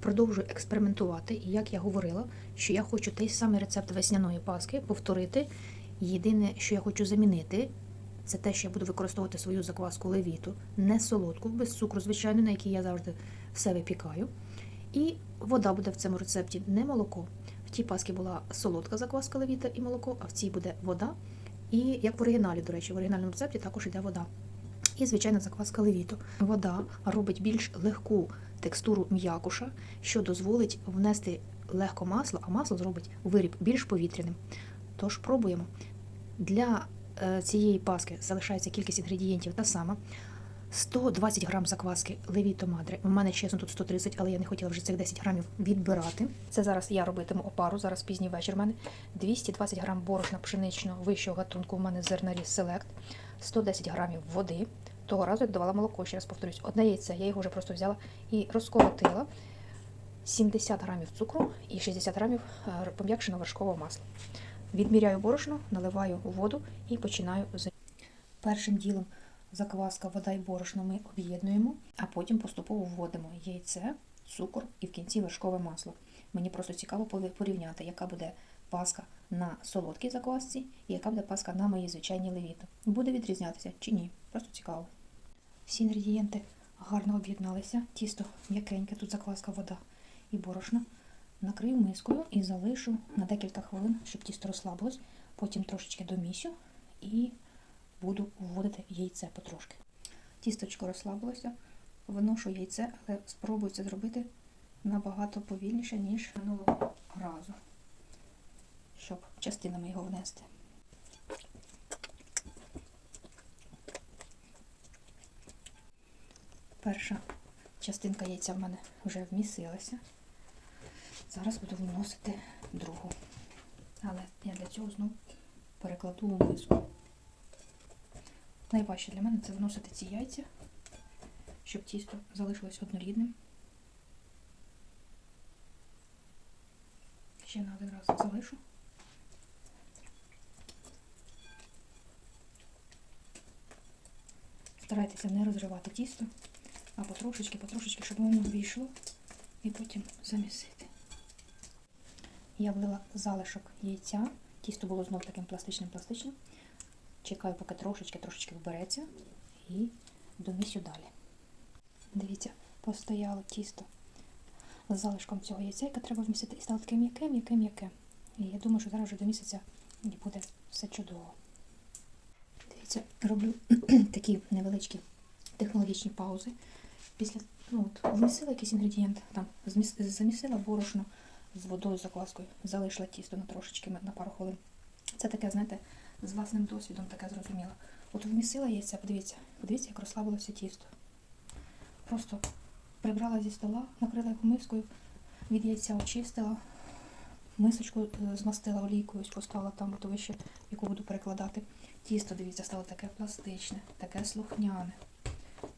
продовжую експериментувати. І як я говорила, що я хочу той самий рецепт весняної паски повторити. Єдине, що я хочу замінити, це те, що я буду використовувати свою закваску левіту, не солодку, без цукру, звичайно, на якій я завжди все випікаю. І вода буде в цьому рецепті не молоко. В тій паскі була солодка закваска левіта і молоко, а в цій буде вода. І як в оригіналі, до речі, в оригінальному рецепті також йде вода. І звичайна закваска левіту. Вода робить більш легку текстуру м'якуша, що дозволить внести легко масло, а масло зробить виріб більш повітряним. Тож пробуємо. Для е, цієї паски залишається кількість інгредієнтів та сама. 120 грам закваски Левіто Мадре. У мене чесно тут 130, але я не хотіла вже цих 10 грамів відбирати. Це зараз я робитиму опару, зараз пізній вечір. У мене 220 грам борошна пшеничного вищого гатунку. У мене зернарі Селект, 110 грамів води. Того разу я додавала молоко, ще раз повторюсь. Одне яйце, я його вже просто взяла і розколотила. 70 грамів цукру і 60 грамів е, пом'якшеного вершкового масла. Відміряю борошно, наливаю у воду і починаю з першим ділом закваска, вода і борошно ми об'єднуємо, а потім поступово вводимо яйце, цукор і в кінці вершкове масло. Мені просто цікаво порівняти, яка буде паска на солодкій заквасці і яка буде паска на моїй звичайній левіто. Буде відрізнятися чи ні? Просто цікаво. Всі інгредієнти гарно об'єдналися. Тісто м'якеньке, тут закваска, вода і борошно. Накрию мискою і залишу на декілька хвилин, щоб тісто розслабилось. Потім трошечки домісю і буду вводити яйце потрошки. Тісточко розслабилося, виношу яйце, але спробую це зробити набагато повільніше, ніж минулого разу, щоб частинами його внести. Перша частинка яйця в мене вже вмістилася. Зараз буду вносити другу. Але я для цього знову перекладу у миску. Найважче для мене це вносити ці яйця, щоб тісто залишилось однорідним. Ще на один раз залишу. Старайтеся не розривати тісто, а потрошечки, потрошечки, щоб воно війшло і потім замісити. Я влила залишок яйця. Тісто було знов таким пластичним-пластичним. Чекаю, поки трошечки трошечки вбереться і домісю далі. Дивіться, постояло тісто з залишком цього яйця, яке треба вмістити, і стало таке м'яке, м'яке, м'яке. І я думаю, що зараз вже до місяця і буде все чудово. Дивіться, роблю такі невеличкі технологічні паузи. Після ну, от, вмісила якийсь інгредієнт, там зміс- замісила борошно з водою, закваскою, залишила тісто на трошечки на пару хвилин. Це таке, знаєте, з власним досвідом таке зрозуміло. От вмісила яйця, подивіться, подивіться, як розслабилося тісто. Просто прибрала зі стола, накрила його мискою, від яйця очистила, мисочку е, змастила олійкою, ось поставила там вище, яку буду перекладати. Тісто, дивіться, стало таке пластичне, таке слухняне,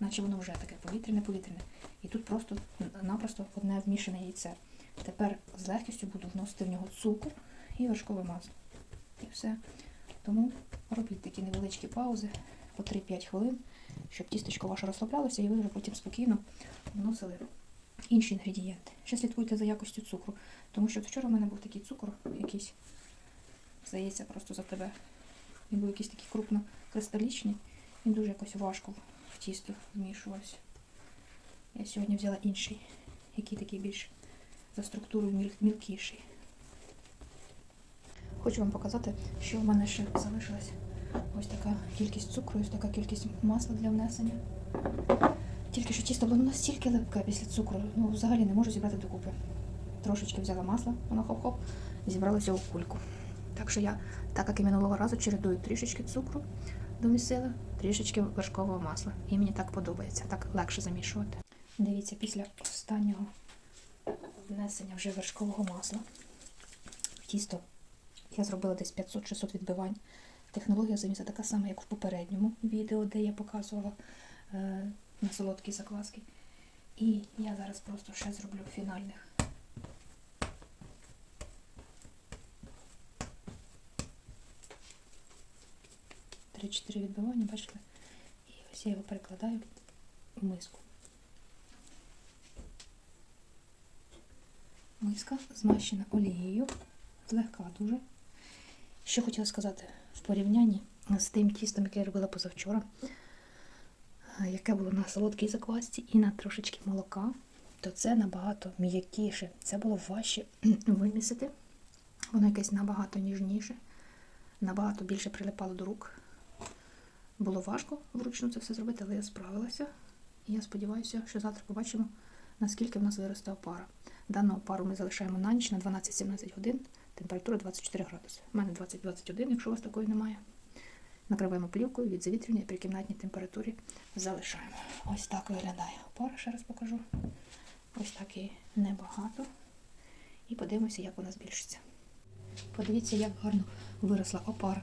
наче воно вже таке повітряне-повітряне. І тут просто напросто одне вмішане яйце. Тепер з легкістю буду вносити в нього цукор і вершкове масло. І все. Тому робіть такі невеличкі паузи по 3-5 хвилин, щоб тістечко ваше розслаблялося і ви вже потім спокійно вносили інші інгредієнти. Ще слідкуйте за якостю цукру, тому що вчора в мене був такий цукор якийсь, здається, просто за тебе. Він був якийсь такий крупнокристалічний, він дуже якось важко в тісто вмішувався. Я сьогодні взяла інший, який такий більш за структурою мілкіший. Хочу вам показати, що в мене ще залишилась ось така кількість цукру, ось така кількість масла для внесення. Тільки що тісто було настільки липке після цукру, ну взагалі не можу зібрати докупи. Трошечки взяла масла, воно хоп-хоп, зібралося у кульку. Так що я, так як і минулого разу, чередую трішечки цукру домісила, трішечки вершкового масла. І мені так подобається, так легше замішувати. Дивіться, після останнього внесення вже вершкового масла тісто я зробила десь 500-600 відбивань. Технологія заміса така сама, як в попередньому відео, де я показувала е, на солодкі закваски. І я зараз просто ще зроблю фінальних. Три-чотири відбивання, бачите? І ось я його перекладаю в миску. Миска змащена олією, злегка дуже. Що хотіла сказати в порівнянні з тим тістом, яке я робила позавчора, е, яке було на солодкій заквасці і на трошечки молока, то це набагато м'якіше. Це було важче вимісити. Воно якесь набагато ніжніше, набагато більше прилипало до рук. Було важко вручну це все зробити, але я справилася. І я сподіваюся, що завтра побачимо, наскільки в нас виросте опара. Дану опару ми залишаємо на ніч на 12-17 годин, температура 24 градуси. У мене 20-21, якщо у вас такої немає. Накриваємо плівкою від завітрювання при кімнатній температурі залишаємо. Ось так виглядає опара, ще раз покажу. Ось так і небагато. І подивимося, як вона збільшиться. Подивіться, як гарно виросла опара.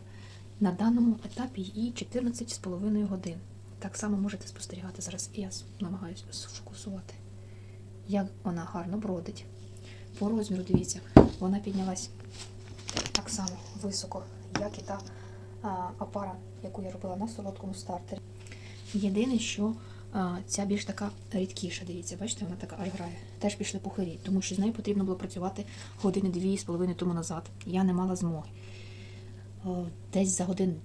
На даному етапі їй 14,5 годин. Так само можете спостерігати зараз. Я намагаюся сфокусувати, як вона гарно бродить. По розміру, дивіться, вона піднялась так само високо, як і та а, опара, яку я робила на солодкому стартері. Єдине, що а, ця більш така рідкіша, дивіться, бачите, вона така аж грає. Теж пішли пухирі, тому що з нею потрібно було працювати години дві з половиною тому назад. Я не мала змоги. О, Десь за годин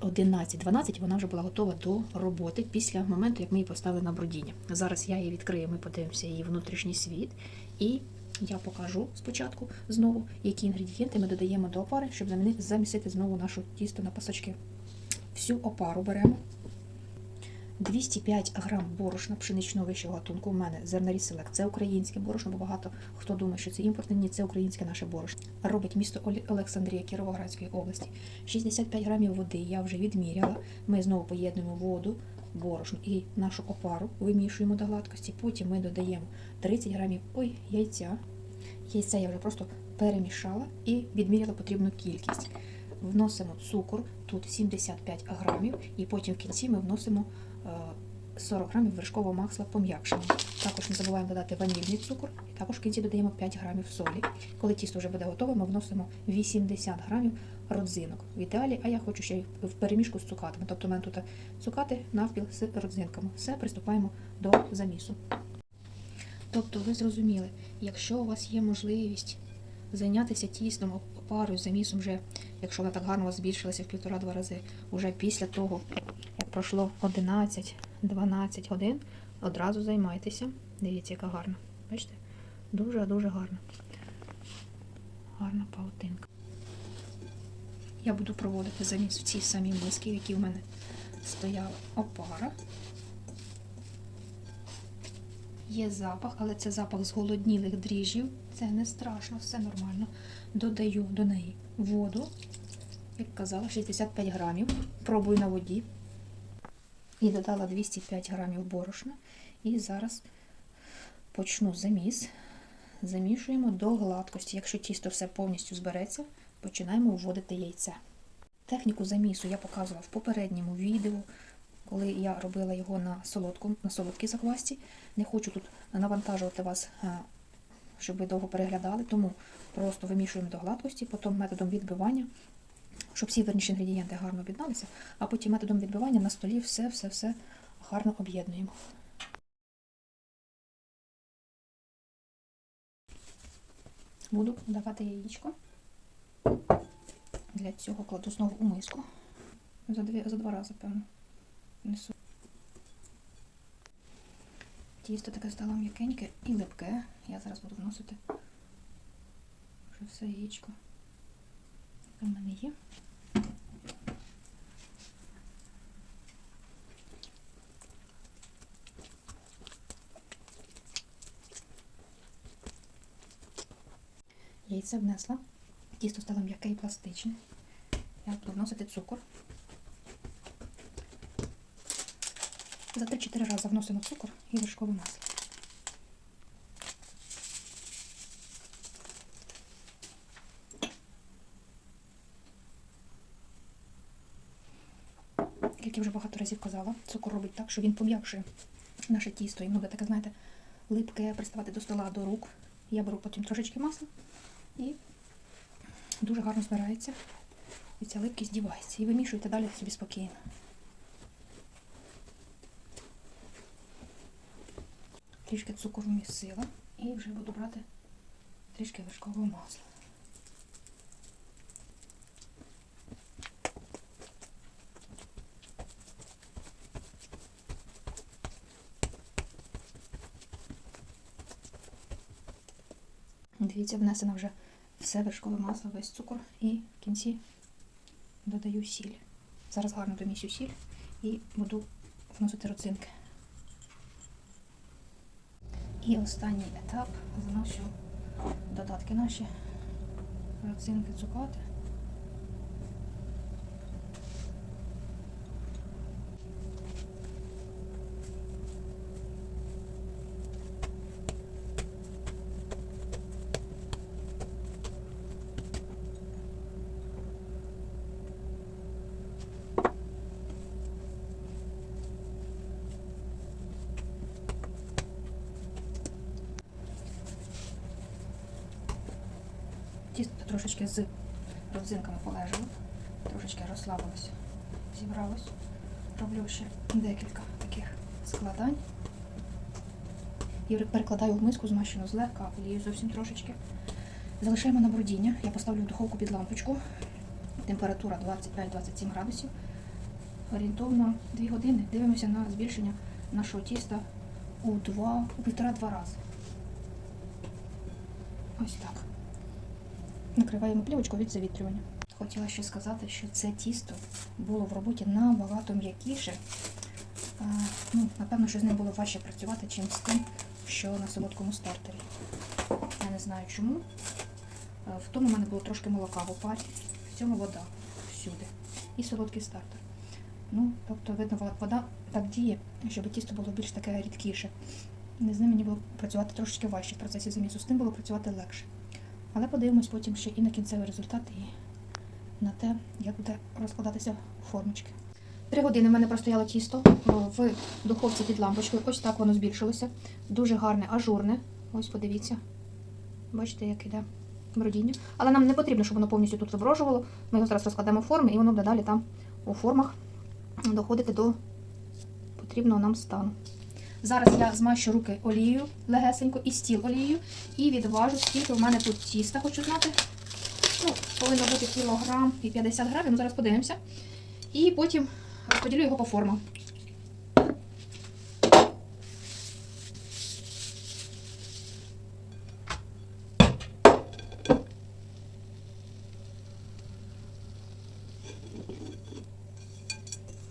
11-12 вона вже була готова до роботи після моменту, як ми її поставили на бродіння. Зараз я її відкрию, ми подивимося її внутрішній світ. І я покажу спочатку знову, які інгредієнти ми додаємо до опари, щоб замісити знову нашу тісто на пасочки. Всю опару беремо. 205 грам борошна пшеничного вищого гатунку. У мене зернарі селект. Це українське борошно, бо багато хто думає, що це імпортне. Ні, це українське наше борошно. Робить місто Олександрія Кіровоградської області. 65 грамів води я вже відміряла. Ми знову поєднуємо воду, борошно і нашу опару, вимішуємо до гладкості. Потім ми додаємо 30 грамів ой, яйця. Яйця я вже просто перемішала і відміряла потрібну кількість. Вносимо цукор, тут 75 грамів, і потім в кінці ми вносимо е, 40 грамів вершкового масла пом'якшеного. Також не забуваємо додати ванільний цукор, і також в кінці додаємо 5 грамів солі. Коли тісто вже буде готове, ми вносимо 80 грамів родзинок. В ідеалі, а я хочу ще й в перемішку з цукатами. Тобто у мене тут цукати навпіл з родзинками. Все, приступаємо до замісу. Тобто ви зрозуміли, якщо у вас є можливість зайнятися тістом опарою, замісом вже, якщо вона так гарно збільшилася в півтора-два рази, уже після того, як пройшло 11-12 годин, одразу займайтеся. Дивіться, яка гарна. Бачите? Дуже-дуже гарна. Гарна паутинка. Я буду проводити заміс в цій самій миски, в якій в мене стояла опара. Є запах, але це запах зголоднілих дріжджів. Це не страшно, все нормально. Додаю до неї воду, як казала, 65 грамів. Пробую на воді. І додала 205 грамів борошна. І зараз почну заміс. Замішуємо до гладкості. Якщо тісто все повністю збереться, починаємо вводити яйце. Техніку замісу я показувала в попередньому відео, коли я робила його на солодку, на солодкій заквасці. Не хочу тут навантажувати вас, е, щоб ви довго переглядали, тому просто вимішуємо до гладкості, потім методом відбивання, щоб всі верніші інгредієнти гарно об'єдналися, а потім методом відбивання на столі все-все-все гарно об'єднуємо. Буду давати яєчко. Для цього кладу знову у миску. За, дві, за два рази, певно. Несу. Тісто таке стало м'якеньке і липке. Я зараз буду вносити вже все яєчко. яке в мене є. Яйце внесла. Тісто стало м'яке і пластичне. Я буду вносити цукор. За 3-4 рази вносимо цукор і вершкове масло. Як я вже багато разів казала, цукор робить так, що він пом'якшує наше тісто і буде таке, знаєте, липке, приставати до стола, до рук. Я беру потім трошечки масла і дуже гарно збирається. І ця липкість дівається. І вимішуйте далі собі спокійно. Трішки цукру місила і вже буду брати трішки вершкового масла. Дивіться, внесено вже все вершкове масло, весь цукор і в кінці додаю сіль. Зараз гарно домісю сіль і буду вносити родзинки. І останній етап заношу додатки наші, родзинки цукати. Тісто трошечки з родзинками полежало, трошечки розслабилося, зібралось. Роблю ще декілька таких складань. І перекладаю в миску змащену злегка, олію зовсім трошечки. Залишаємо на бродіння. Я поставлю в духовку під лампочку. Температура 25-27 градусів. Орієнтовно 2 години. Дивимося на збільшення нашого тіста у 2, у півтора-два рази. Ось так. Накриваємо плівочку від завітрювання. Хотіла ще сказати, що це тісто було в роботі набагато м'якіше. Ну, напевно, що з ним було важче працювати, чим з тим, що на солодкому стартері. Я не знаю чому. В тому в мене було трошки молока в опарі, в цьому вода всюди. І солодкий стартер. Ну, тобто, видно, вода так діє, щоб тісто було більш таке рідкіше. З ним мені було працювати трошки важче в процесі замісу, з тим було працювати легше. Але подивимось потім ще і на кінцевий результат, і на те, як буде розкладатися формочки. Три години в мене простояло тісто в духовці під лампочкою. Ось так воно збільшилося. Дуже гарне, ажурне. Ось подивіться. Бачите, як іде бродіння. Але нам не потрібно, щоб воно повністю тут виброжувало. Ми його зараз розкладемо форми, і воно буде далі там у формах доходити до потрібного нам стану. Зараз я змащу руки олією легесенько і стіл олією і відважу, скільки в мене тут тіста, хочу знати. Ну, повинно бути кілограм і 50 грамів, ну зараз подивимося. І потім розподілю його по формам.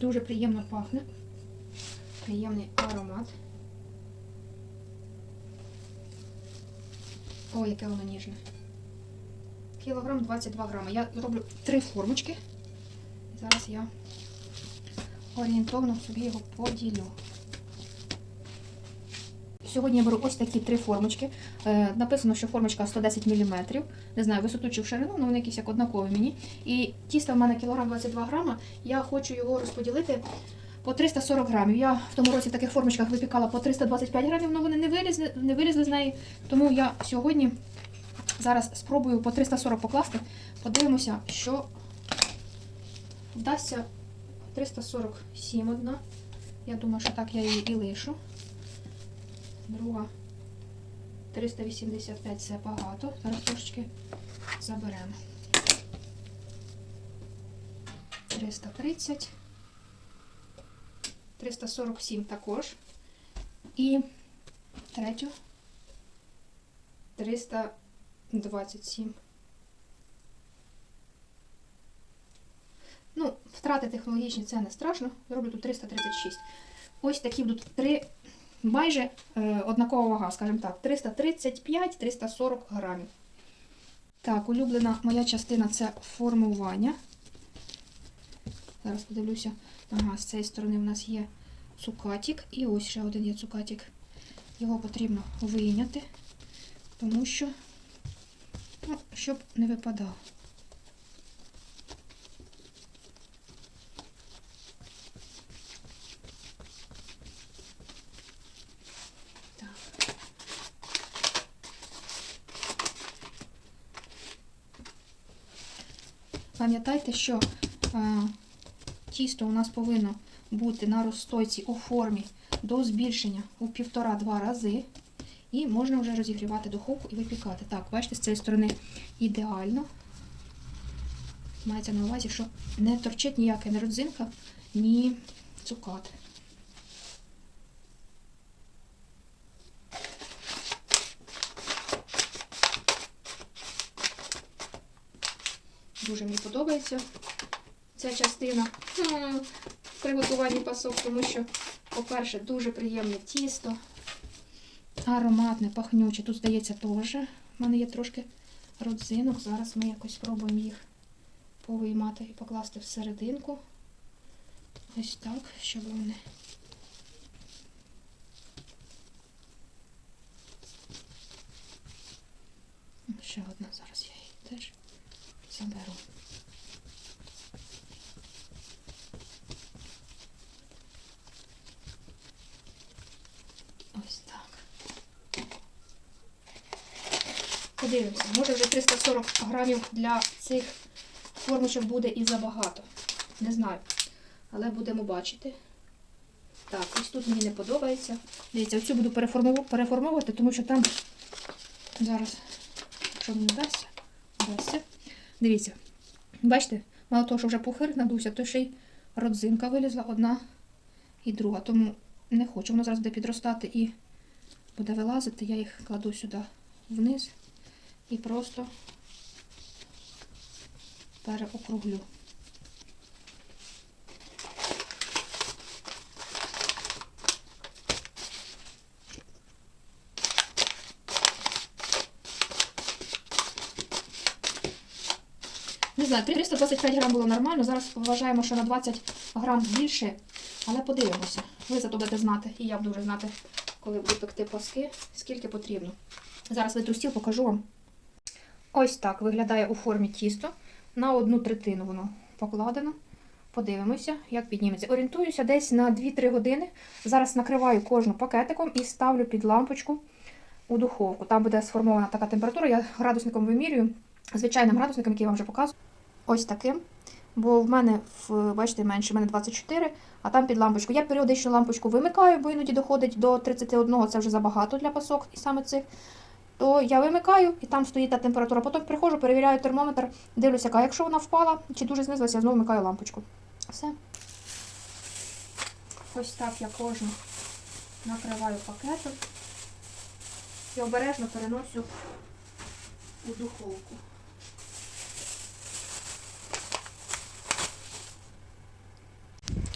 Дуже приємно пахне. Приємний аромат. О, яке воно ніжне. Кілограм 22 грами. Я роблю три формочки. Зараз я орієнтовно собі його поділю. Сьогодні я беру ось такі три формочки. Е, написано, що формочка 110 мм. Не знаю, висоту чи в ширину, але вони якісь як однакові мені. І тісто в мене кілограм 22 грама. Я хочу його розподілити по 340 грамів. Я в тому році в таких формочках випікала по 325 грамів, але вони не вилізли, не вилізли з неї. Тому я сьогодні зараз спробую по 340 покласти. Подивимося, що вдасться 347 одна. Я думаю, що так я її і лишу. Друга 385 це багато. Зараз трошечки заберемо. 330. 347 також. І третю 327. Ну, втрати технологічні це не страшно. Роблю тут 336. Ось такі будуть три майже е, однакова вага, скажімо так, 335-340 грамів. Так, улюблена моя частина це формування. Зараз подивлюся. Ага, з цієї сторони в нас є цукатик. І ось ще один є цукатик. Його потрібно вийняти, тому що, ну, щоб не випадав. Пам'ятайте, що е, тісто у нас повинно бути на розстойці у формі до збільшення у півтора-два рази. І можна вже розігрівати духовку і випікати. Так, бачите, з цієї сторони ідеально. Мається на увазі, що не торчить ніяка не родзинка, ні цукат. Дуже мені подобається ця частина в пасок, тому що, по-перше, дуже приємне тісто, ароматне, пахнюче. Тут, здається, теж. У мене є трошки родзинок. Зараз ми якось спробуємо їх повиймати і покласти всерединку. Ось так, щоб вони. 40 грамів для цих формочок буде і забагато. Не знаю. Але будемо бачити. Так, ось тут мені не подобається. Дивіться, оцю буду переформовувати, тому що там зараз, якщо мені вдасться, вдасться. Дивіться, бачите, мало того, що вже пухир надувся, то ще й родзинка вилізла одна і друга. Тому не хочу. Воно зараз буде підростати і буде вилазити. Я їх кладу сюди вниз і просто переокруглю. Не знаю, 325 грам було нормально. Зараз вважаємо, що на 20 грам більше, але подивимося. Ви зато будете знати, і я буду вже знати, коли буду пекти паски, скільки потрібно. Зараз витру стіл, покажу вам. Ось так виглядає у формі тісто. На одну третину воно покладено. Подивимося, як підніметься. Орієнтуюся десь на 2-3 години. Зараз накриваю кожну пакетиком і ставлю під лампочку у духовку. Там буде сформована така температура. Я градусником вимірюю, звичайним градусником, який я вам вже показую. Ось таким. Бо в мене, бачите, менше, в мене 24, а там під лампочку. Я періодично лампочку вимикаю, бо іноді доходить до 31, це вже забагато для пасок і саме цих. То я вимикаю і там стоїть та температура. Потім приходжу, перевіряю термометр, дивлюся, яка. Якщо вона впала чи дуже знизилася, я знову вмикаю лампочку. Все. Ось так я кожну накриваю пакетом і обережно переношу у духовку.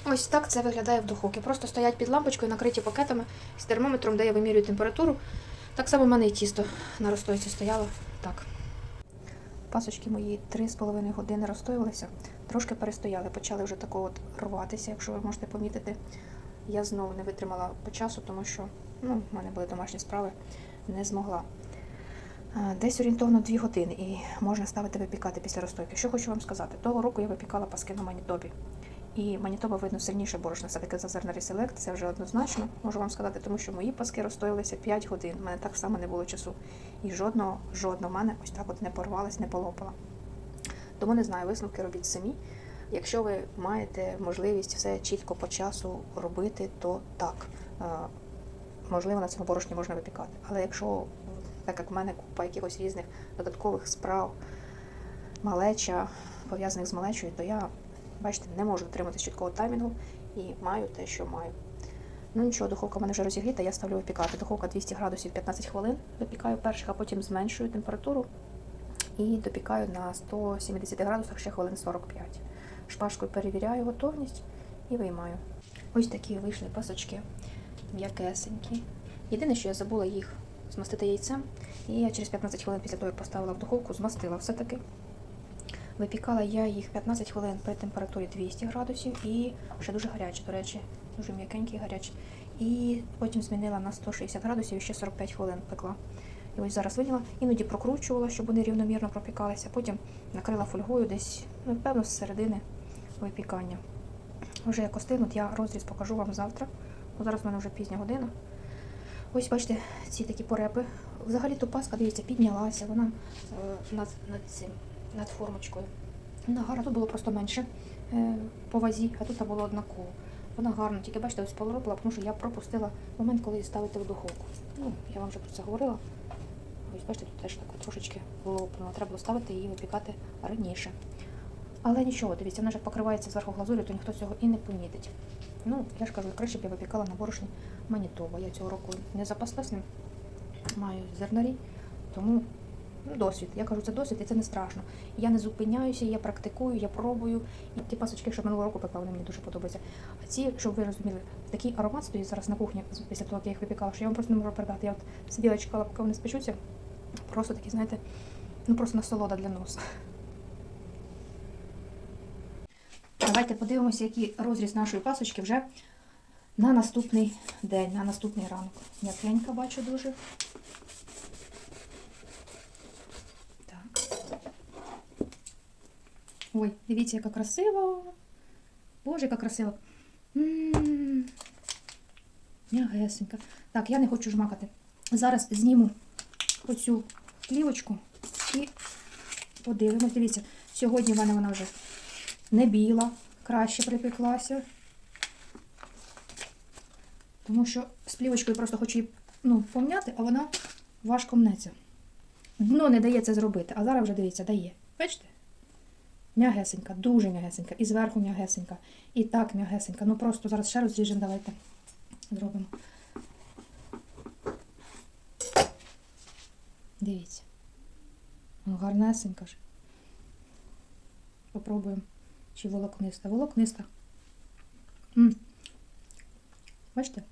Ось так це виглядає в духовці. Просто стоять під лампочкою, накриті пакетами з термометром, де я вимірюю температуру. Так само в мене і тісто на розстойці стояло. Так. Пасочки мої 3,5 години розстоювалися, трошки перестояли, почали вже тако от рватися, якщо ви можете помітити. Я знову не витримала по часу, тому що ну, в мене були домашні справи, не змогла. Десь орієнтовно 2 години і можна ставити випікати після розстойки. Що хочу вам сказати, того року я випікала паски на Манітобі. І Манітоба, видно, сильніше борошно, все-таки за зернарі селект, це вже однозначно, можу вам сказати, тому що мої паски розстоялися 5 годин. У мене так само не було часу. І жодного, жодного в мене ось так от не порвалась, не полопала. Тому не знаю, висновки робіть самі. Якщо ви маєте можливість все чітко по часу робити, то так. Е, Можливо, на цьому борошні можна випікати. Але якщо, так як в мене купа якихось різних додаткових справ, малеча, пов'язаних з малечою, то я, бачите, не можу дотриматися чіткого таймінгу і маю те, що маю. Ну нічого, духовка в мене вже розігріта, я ставлю випікати. Духовка 200 градусів 15 хвилин. Випікаю перших, а потім зменшую температуру і допікаю на 170 градусах ще хвилин 45. Шпажкою перевіряю готовність і виймаю. Ось такі вийшли пасочки м'якесенькі. Єдине, що я забула їх змастити яйцем, і я через 15 хвилин після того, як поставила в духовку, змастила все-таки. Випікала я їх 15 хвилин при температурі 200 градусів і ще дуже гарячі, до речі, дуже м'якенькі гарячі. І потім змінила на 160 градусів і ще 45 хвилин пекла. І ось зараз виділа, іноді прокручувала, щоб вони рівномірно пропікалися. Потім накрила фольгою десь, ну, певно, з середини випікання. Вже як остигнуть, я розріз покажу вам завтра. Бо зараз в мене вже пізня година. Ось бачите, ці такі порепи. Взагалі то паска, дивіться, піднялася, вона е, над, над цим, над формочкою. Нагара тут було просто менше е, по вазі, а тут було однаково. Вона гарна, тільки бачите, ось полоропила, тому що я пропустила момент, коли її ставити в духовку. Ну, я вам вже про це говорила. Ось бачите, тут теж так трошечки лопнула. Треба було ставити її випікати раніше. Але нічого, дивіться, вона вже покривається зверху глазурю, то ніхто цього і не помітить. Ну, я ж кажу, краще б я випікала на борошні Манітоба. Я цього року не запаслась ним, маю зернарі, тому досвід. Я кажу, це досвід і це не страшно. Я не зупиняюся, я практикую, я пробую. І ті пасочки, що минулого року пекла, вони мені дуже подобаються. А ці, щоб ви розуміли, такий аромат стоїть зараз на кухні після того, як я їх випікала, що я вам просто не можу передати. Я от сиділа чекала, поки вони спечуться. Просто такі, знаєте, ну просто насолода для носа. Давайте подивимося, який розріз нашої пасочки вже на наступний день, на наступний ранок. М'якенька бачу дуже. Так. Ой, дивіться, яка красива. Боже, яка красива. М. Так, я не хочу жмакати. Зараз зніму оцю плівочку і подивимось. Дивіться, сьогодні в мене вона вже не біла, краще припеклася. Тому що з плівочкою просто хочу її ну, помняти, а вона важко мнеться. Дно не дає це зробити, а зараз вже дивіться, дає. Бачите? М'ягесенька, дуже м'ягесенька. І зверху м'ягесенька. І так м'ягесенька. Ну просто зараз ще розріжемо, давайте зробимо. Дивіться. Ну, гарнесенька ж. Попробуємо. Чи волокниста? Волокниста. М. Бачите?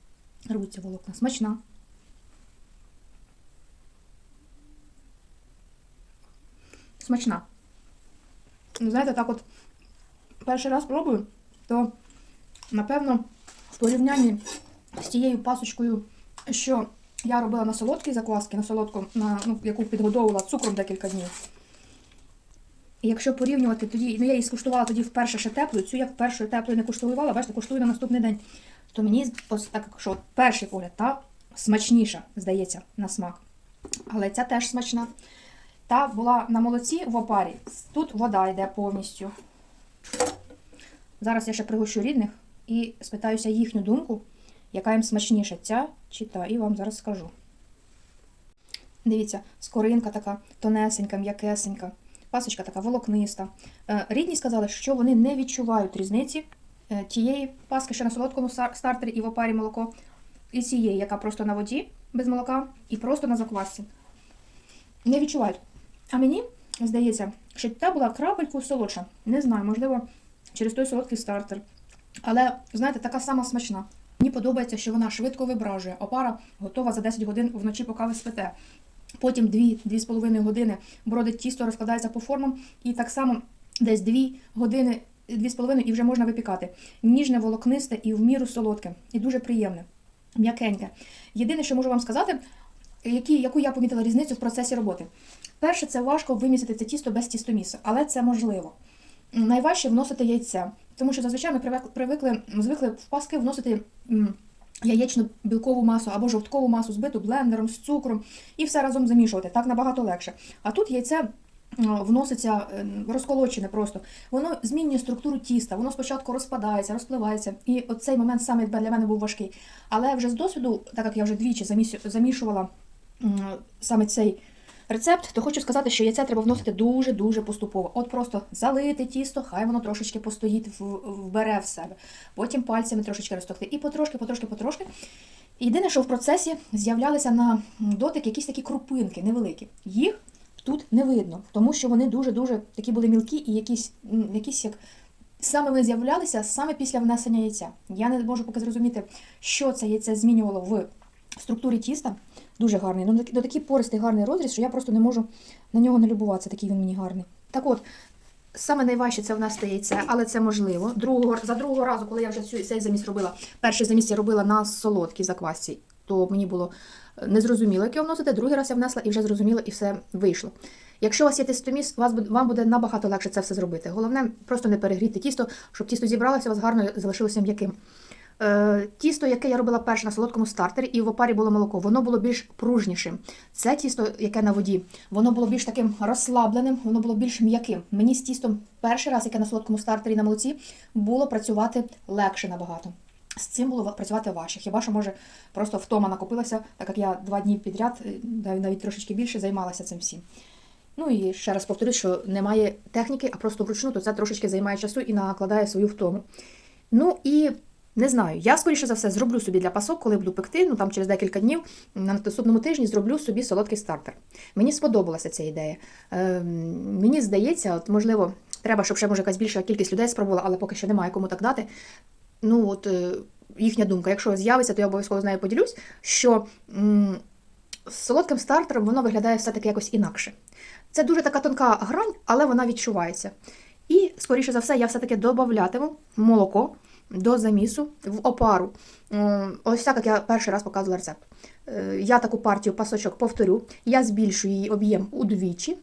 Рвуться волокна. Смачна. Смачна. Ну, знаєте, так от перший раз пробую, то напевно в порівнянні з тією пасочкою, що я робила на солодкій закваски, на солодку, на, ну, яку підгодовувала цукром декілька днів. І якщо порівнювати тоді, ну я її скуштувала тоді вперше ще теплою, цю я вперше теплою не куштувала, бачите, куштую на наступний день. То мені ось так, що перший погляд, та смачніша, здається, на смак. Але ця теж смачна. Та була на молоці в опарі. Тут вода йде повністю. Зараз я ще пригощу рідних і спитаюся їхню думку, яка їм смачніша, ця чи та, і вам зараз скажу. Дивіться, скоринка така тонесенька, м'якесенька, пасочка така волокниста. Е, Рідні сказали, що вони не відчувають різниці е, тієї паски, що на солодкому стартері і в опарі молоко, і цієї, яка просто на воді без молока, і просто на заквасці. Не відчувають. А мені здається, що та була крапельку солодша. Не знаю, можливо, через той солодкий стартер. Але, знаєте, така сама смачна. Мені подобається, що вона швидко вибражує. Опара готова за 10 годин вночі, поки ви спите. Потім 2-2,5 години бродить тісто, розкладається по формам, і так само десь 2 години, 2,5 і вже можна випікати. Ніжне, волокнисте і в міру солодке, і дуже приємне, м'якеньке. Єдине, що можу вам сказати, які, яку я помітила різницю в процесі роботи. Перше, це важко вимісити це тісто без тістомісу, але це можливо. Найважче вносити яйце, тому що зазвичай ми привик- привикли, звикли в паски вносити яєчну білкову масу або жовткову масу, збиту блендером з цукром, і все разом замішувати. Так набагато легше. А тут яйце вноситься е, розколочене просто. Воно змінює структуру тіста, воно спочатку розпадається, розпливається. І оцей момент саме для мене був важкий. Але вже з досвіду, так як я вже двічі замішувала саме цей рецепт, то хочу сказати, що яйце треба вносити дуже-дуже поступово. От просто залити тісто, хай воно трошечки постоїть, вбере в себе. Потім пальцями трошечки розтогти. І потрошки, потрошки, потрошки. Єдине, що в процесі з'являлися на дотик якісь такі крупинки невеликі. Їх тут не видно, тому що вони дуже-дуже такі були мілкі і якісь, якісь як. Саме вони з'являлися саме після внесення яйця. Я не можу поки зрозуміти, що це яйце змінювало в структурі тіста. Дуже гарний. Ну, ну такий пористий гарний розріз, що я просто не можу на нього не любуватися, такий він мені гарний. Так от, саме найважче це в нас яйце, але це можливо. Другого, за другого разу, коли я вже цю, цей заміс робила, перший заміс я робила на солодкій заквасці, то мені було е, незрозуміло, як його вносити. Другий раз я внесла і вже зрозуміло, і все вийшло. Якщо у вас є тестоміс, вас вам буде набагато легше це все зробити. Головне, просто не перегріти тісто, щоб тісто зібралося, у вас гарно залишилося м'яким. Е, тісто, яке я робила перше на солодкому стартері, і в опарі було молоко, воно було більш пружнішим. Це тісто, яке на воді, воно було більш таким розслабленим, воно було більш м'яким. Мені з тістом перший раз, яке на солодкому стартері на молоці, було працювати легше набагато. з цим було працювати важче. Хіба що може просто втома накопилася, так як я два дні підряд, е, навіть трошечки більше займалася цим всім. Ну і ще раз повторюсь, що немає техніки, а просто вручну, то це трошечки займає часу і накладає свою втому. Ну і не знаю, я скоріше за все зроблю собі для пасок, коли буду пекти, ну там через декілька днів на наступному тижні зроблю собі солодкий стартер. Мені сподобалася ця ідея. Е, мені здається, от можливо, треба, щоб ще може якась більша кількість людей спробувала, але поки що немає кому так дати. Ну от е, їхня думка, якщо з'явиться, то я обов'язково з нею поділюсь, що м, солодким стартером воно виглядає все-таки якось інакше. Це дуже така тонка грань, але вона відчувається. І, скоріше за все, я все-таки додаватиму молоко до замісу в опару. Ось так, як я перший раз показувала рецепт. Е, Я таку партію пасочок повторю, я збільшую її об'єм удвічі,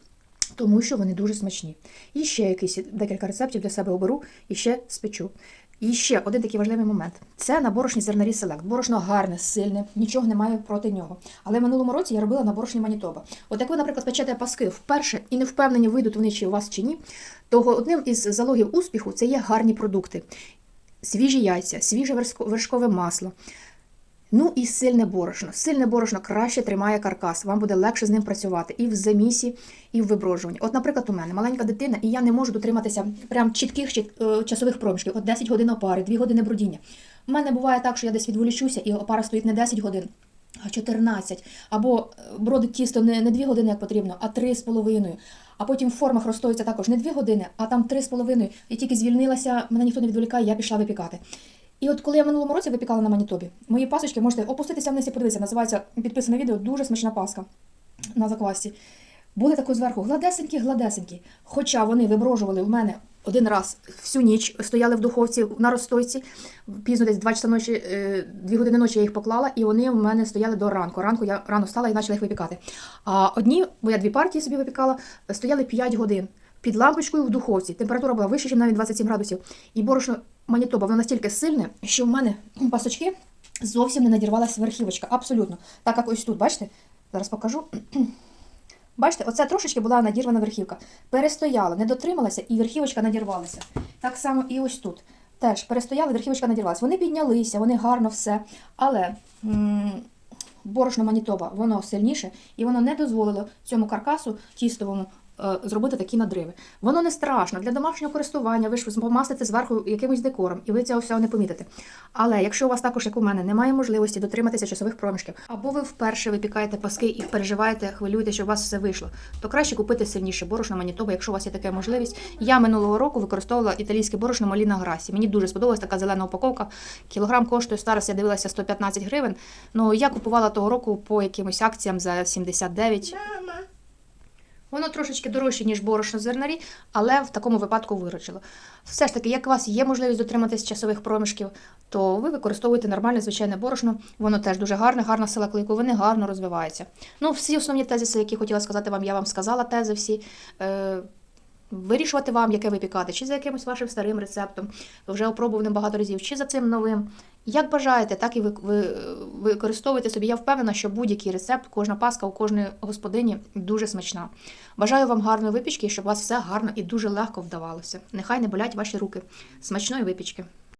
тому що вони дуже смачні. І ще якісь декілька рецептів для себе оберу і ще спечу. І ще один такий важливий момент: це на борошні зернарі селект. Борошно гарне, сильне, нічого немає проти нього. Але в минулому році я робила на борошні Манітоба. От як ви, наприклад, печете паски вперше і не впевнені, вийдуть вони чи у вас чи ні, то одним із залогів успіху це є гарні продукти. Свіжі яйця, свіже вершкове масло. Ну і сильне борошно. Сильне борошно краще тримає каркас. Вам буде легше з ним працювати і в замісі, і в виброжуванні. От, наприклад, у мене маленька дитина, і я не можу дотриматися прям чітких чіт- е, часових проміжків. От 10 годин опари, 2 години бродіння. У мене буває так, що я десь відволічуся, і опара стоїть не 10 годин. А 14. Або е, бродить тісто не, не 2 години, як потрібно, а 3,5. А потім в формах розстоїться також не 2 години, а там 3,5. І тільки звільнилася, мене ніхто не відволікає, я пішла випікати. І от коли я в минулому році випікала на Манітобі, мої пасочки можете опуститися вниз і подивитися. Називається підписане відео дуже смачна паска на заквасці. Були такою зверху гладесенькі, гладесенькі. Хоча вони виброжували в мене один раз всю ніч, стояли в духовці на розстойці. Пізно десь 2 часа ночі, 2 години ночі я їх поклала, і вони в мене стояли до ранку. Ранку я рано встала і почала їх випікати. А одні, бо я дві партії собі випікала, стояли 5 годин під лампочкою в духовці. Температура була вища, ніж навіть 27 градусів. І борошно Манітоба, воно настільки сильне, що в мене пасочки зовсім не надірвалася верхівочка. Абсолютно. Так як ось тут, бачите? Зараз покажу. Бачите, оце трошечки була надірвана верхівка. Перестояла, не дотрималася і верхівочка надірвалася. Так само і ось тут. Теж перестояла, верхівочка надірвалася. Вони піднялися, вони гарно все. Але борошно Манітоба, воно сильніше, і воно не дозволило цьому каркасу тістовому зробити такі надриви. Воно не страшно для домашнього користування, ви ж помастите зверху якимось декором, і ви цього всього не помітите. Але якщо у вас також, як у мене, немає можливості дотриматися часових проміжків, або ви вперше випікаєте паски і переживаєте, хвилюєте, щоб у вас все вийшло, то краще купити сильніше борошно Манітоба, якщо у вас є така можливість. Я минулого року використовувала італійське борошно Моліна Грасі. Мені дуже сподобалась така зелена упаковка. Кілограм коштує зараз, я дивилася 115 гривень. Ну я купувала того року по якимось акціям за 79. Воно трошечки дорожче, ніж борошно зернарі, але в такому випадку виручило. Все ж таки, як у вас є можливість дотриматись часових проміжків, то ви використовуєте нормальне звичайне борошно. Воно теж дуже гарне, гарна сила клейковини, гарно розвивається. Ну, всі основні тезиси, які хотіла сказати вам, я вам сказала тези всі. Е, Вирішувати вам, яке випікати, чи за якимось вашим старим рецептом, вже опробуваним багато разів, чи за цим новим. Як бажаєте, так і ви, ви, використовуйте собі. Я впевнена, що будь-який рецепт, кожна паска у кожної господині дуже смачна. Бажаю вам гарної випічки, щоб у вас все гарно і дуже легко вдавалося. Нехай не болять ваші руки. Смачної випічки!